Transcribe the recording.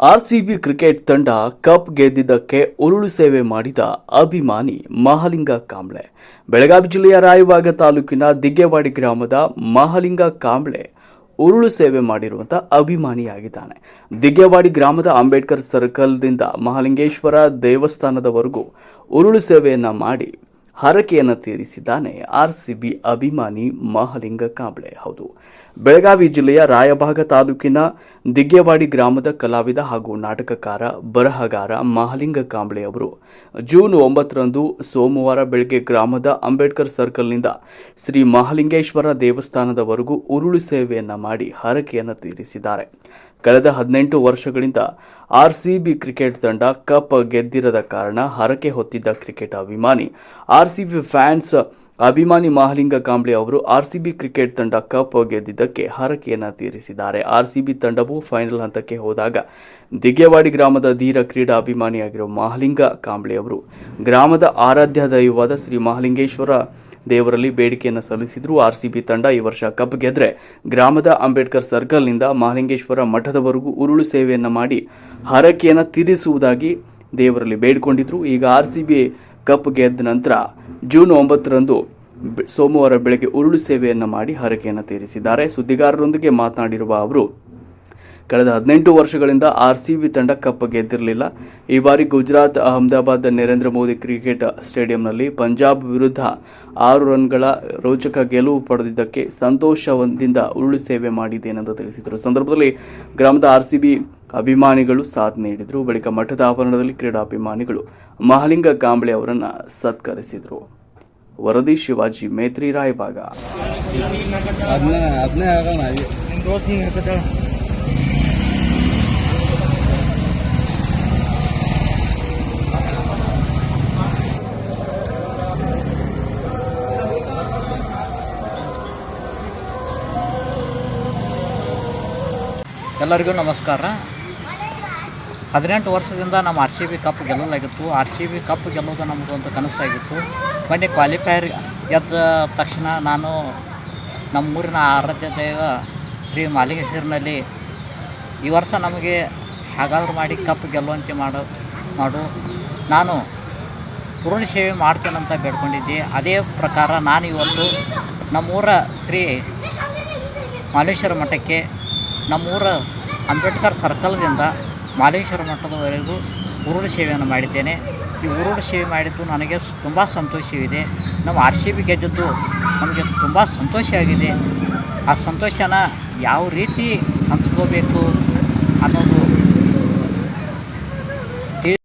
RCB cricket ತಂಡ cup ಗೆದ್ದಿದ್ದಕ್ಕೆ ಉರುಳು ಸೇವೆ ಮಾಡಿದ ಅಭಿಮಾನಿ ಮಹಾಲಿಂಗ ಕಾಂಬ್ಳೆ. ಬೆಳಗಾವಿ ಜಿಲ್ಲೆಯ ರಾಯಬಾಗ ತಾಲೂಕಿನ ದಿಗ್ಗೆವಾಡಿ ಗ್ರಾಮದ ಮಹಾಲಿಂಗ ಕಾಂಬ್ಳೆ ಉರುಳು ಸೇವೆ ಮಾಡಿರುವಂತ ಅಭಿಮಾನಿಯಾಗಿದ್ದಾನೆ. ದಿಗ್ಗೆವಾಡಿ ಗ್ರಾಮದ ಅಂಬೇಡ್ಕರ್ ಸರ್ಕಲ್ದಿಂದ ಮಹಾಲಿಂಗೇಶ್ವರ ದೇವಸ್ಥಾನದವರೆಗೂ ಉರುಳು ಸೇವೆಯನ್ನ ಮಾಡಿ ಹರಕೆಯನ್ನು ತೀರಿಸಿದ್ದಾನೆ. ಆರ್ಸಿಬಿ ಅಭಿಮಾನಿ ಮಹಾಲಿಂಗ ಕಾಂಬ್ಳೆ. ಹೌದು. ಬೆಳಗಾವಿ ಜಿಲ್ಲೆಯ ರಾಯಭಾಗ ತಾಲೂಕಿನ ದಿಗ್ಗೆವಾಡಿ ಗ್ರಾಮದ ಕಲಾವಿದ ಹಾಗೂ ನಾಟಕಕಾರ ಬರಹಗಾರ ಮಹಾಲಿಂಗ ಕಾಂಬ್ಳೆ ಅವರು ಜೂನ್ ಒಂಬತ್ತರಂದು ಸೋಮವಾರ ಬೆಳಗ್ಗೆ ಗ್ರಾಮದ ಅಂಬೇಡ್ಕರ್ ಸರ್ಕಲ್ನಿಂದ ಶ್ರೀ ಮಹಾಲಿಂಗೇಶ್ವರ ದೇವಸ್ಥಾನದವರೆಗೂ ಉರುಳು ಸೇವೆಯನ್ನು ಮಾಡಿ ಹರಕೆಯನ್ನು ತೀರಿಸಿದ್ದಾರೆ. ಕಳೆದ ಹದಿನೆಂಟು ವರ್ಷಗಳಿಂದ ಆರ್ಸಿಬಿ ಕ್ರಿಕೆಟ್ ತಂಡ ಕಪ್ ಗೆದ್ದಿರದ ಕಾರಣ ಹರಕೆ ಹೊತ್ತಿದ್ದ ಕ್ರಿಕೆಟ್ ಅಭಿಮಾನಿ, ಆರ್ಸಿಬಿ ಫ್ಯಾನ್ಸ್ ಅಭಿಮಾನಿ ಮಹಾಲಿಂಗ ಕಾಂಬ್ಳೆ ಅವರು ಆರ್ಸಿಬಿ ಕ್ರಿಕೆಟ್ ತಂಡ ಕಪ್ ಗೆದ್ದಿದ್ದಕ್ಕೆ ಹರಕೆಯನ್ನು ತೀರಿಸಿದ್ದಾರೆ. ಆರ್ಸಿಬಿ ತಂಡವು ಫೈನಲ್ ಹಂತಕ್ಕೆ ಹೋದಾಗ ದಿಗ್ಗೆವಾಡಿ ಗ್ರಾಮದ ಧೀರ ಕ್ರೀಡಾ ಅಭಿಮಾನಿಯಾಗಿರುವ ಮಹಾಲಿಂಗ ಕಾಂಬ್ಳೆ ಅವರು ಗ್ರಾಮದ ಆರಾಧ್ಯ ದೈವವಾದ ಶ್ರೀ ಮಹಾಲಿಂಗೇಶ್ವರ ದೇವರಲ್ಲಿ ಬೇಡಿಕೆಯನ್ನು ಸಲ್ಲಿಸಿದ್ರು ಆರ್ಸಿಬಿ ತಂಡ ಈ ವರ್ಷ ಕಪ್ ಗೆದ್ರೆ ಗ್ರಾಮದ ಅಂಬೇಡ್ಕರ್ ಸರ್ಕಲ್ನಿಂದ ಮಹಾಲಿಂಗೇಶ್ವರ ಮಠದವರೆಗೂ ಉರುಳು ಸೇವೆಯನ್ನು ಮಾಡಿ ಹರಕೆಯನ್ನು ತೀರಿಸುವುದಾಗಿ ದೇವರಲ್ಲಿ ಬೇಡಿಕೊಂಡಿದ್ರು. ಈಗ ಆರ್ಸಿಬಿ ಕಪ್ ಗೆದ್ದ ನಂತರ ಜೂನ್ ಒಂಬತ್ತರಂದು ಸೋಮವಾರ ಬೆಳಗ್ಗೆ ಉರುಳು ಸೇವೆಯನ್ನು ಮಾಡಿ ಹರಕೆಯನ್ನು ತೀರಿಸಿದ್ದಾರೆ. ಸುದ್ದಿಗಾರರೊಂದಿಗೆ ಮಾತನಾಡಿರುವ ಅವರು ಕಳೆದ ಹದಿನೆಂಟು ವರ್ಷಗಳಿಂದ ಆರ್ ಸಿ ಬಿ ತಂಡ ಕಪ್ ಗೆದ್ದಿರಲಿಲ್ಲ. ಈ ಬಾರಿ ಗುಜರಾತ್ ಅಹಮದಾಬಾದ್ ನರೇಂದ್ರ ಮೋದಿ ಕ್ರಿಕೆಟ್ ಸ್ಟೇಡಿಯಂನಲ್ಲಿ ಪಂಜಾಬ್ ವಿರುದ್ಧ ಆರು ರನ್ಗಳ ರೋಚಕ ಗೆಲುವು ಪಡೆದಿದ್ದಕ್ಕೆ ಸಂತೋಷದಿಂದ ಉರುಳು ಸೇವೆ ಮಾಡಿದ್ದೇನೆಂದು ತಿಳಿಸಿದರು. ಸಂದರ್ಭದಲ್ಲಿ ಗ್ರಾಮದ ಆರ್ಸಿಬಿ ಅಭಿಮಾನಿಗಳು ಸಾಥ್ ನೀಡಿದರು. ಬಳಿಕ ಮಠದ ಆವರಣದಲ್ಲಿ ಕ್ರೀಡಾಭಿಮಾನಿಗಳು ಮಹಾಲಿಂಗ ಕಾಂಬ್ಳೆ ಅವರನ್ನು ಸತ್ಕರಿಸಿದರು. ವರದಿ ಶಿವಾಜಿ ಮೇತ್ರಿ ರಾಯಬಾಗ. ಎಲ್ಲರಿಗೂ ನಮಸ್ಕಾರ. ಹದಿನೆಂಟು ವರ್ಷದಿಂದ ನಮ್ಮ ಆರ್ ಸಿ ಬಿ ಕಪ್ ಗೆಲ್ಲಲಾಗಿತ್ತು. ಆರ್ ಸಿ ಬಿ ಕಪ್ ಗೆಲ್ಲೋದು ನಮಗೊಂದು ಕನಸಾಗಿತ್ತು ಮೊನ್ನೆ ಕ್ವಾಲಿಫೈಯರ್ ಎದ್ದ ತಕ್ಷಣ ನಾನು ನಮ್ಮೂರಿನ ಆರಾಧ್ಯ ದೈವ ಶ್ರೀ ಮಾಲಿಕೇಶ್ವರಿನಲ್ಲಿ ಈ ವರ್ಷ ನಮಗೆ ಹಾಗಾದ್ರೂ ಮಾಡಿ ಕಪ್ ಗೆಲ್ಲುವಂತೆ ಮಾಡು ಮಾಡು. ನಾನು ಪೂರ್ಣ ಸೇವೆ ಮಾಡ್ತೇನಂತ ಬೇಡ್ಕೊಂಡಿದ್ದೆ. ಅದೇ ಪ್ರಕಾರ ನಾನು ಇವತ್ತು ನಮ್ಮೂರ ಶ್ರೀ ಮಾಲೇಶ್ವರ ಮಠಕ್ಕೆ ನಮ್ಮೂರ ಅಂಬೇಡ್ಕರ್ ಸರ್ಕಲ್ದಿಂದ ಮಾಲೇಶ್ವರ ಮಠದವರೆಗೂ ಉರುಳು ಸೇವೆಯನ್ನು ಮಾಡಿದ್ದೇನೆ. ಈ ಉರುಳು ಸೇವೆ ಮಾಡಿದ್ದು ನನಗೆ ತುಂಬ ಸಂತೋಷವಿದೆ. ನಮ್ಮ ಆರ್ ಸಿ ಬಿ ಗೆದ್ದಿದ್ದು ನಮಗೆ ತುಂಬ ಸಂತೋಷವಾಗಿದೆ ಆ ಸಂತೋಷನ ಯಾವ ರೀತಿ ಹಂಚ್ಕೋಬೇಕು ಅನ್ನೋದು